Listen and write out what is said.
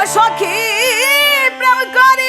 ও সখী প্রেম করে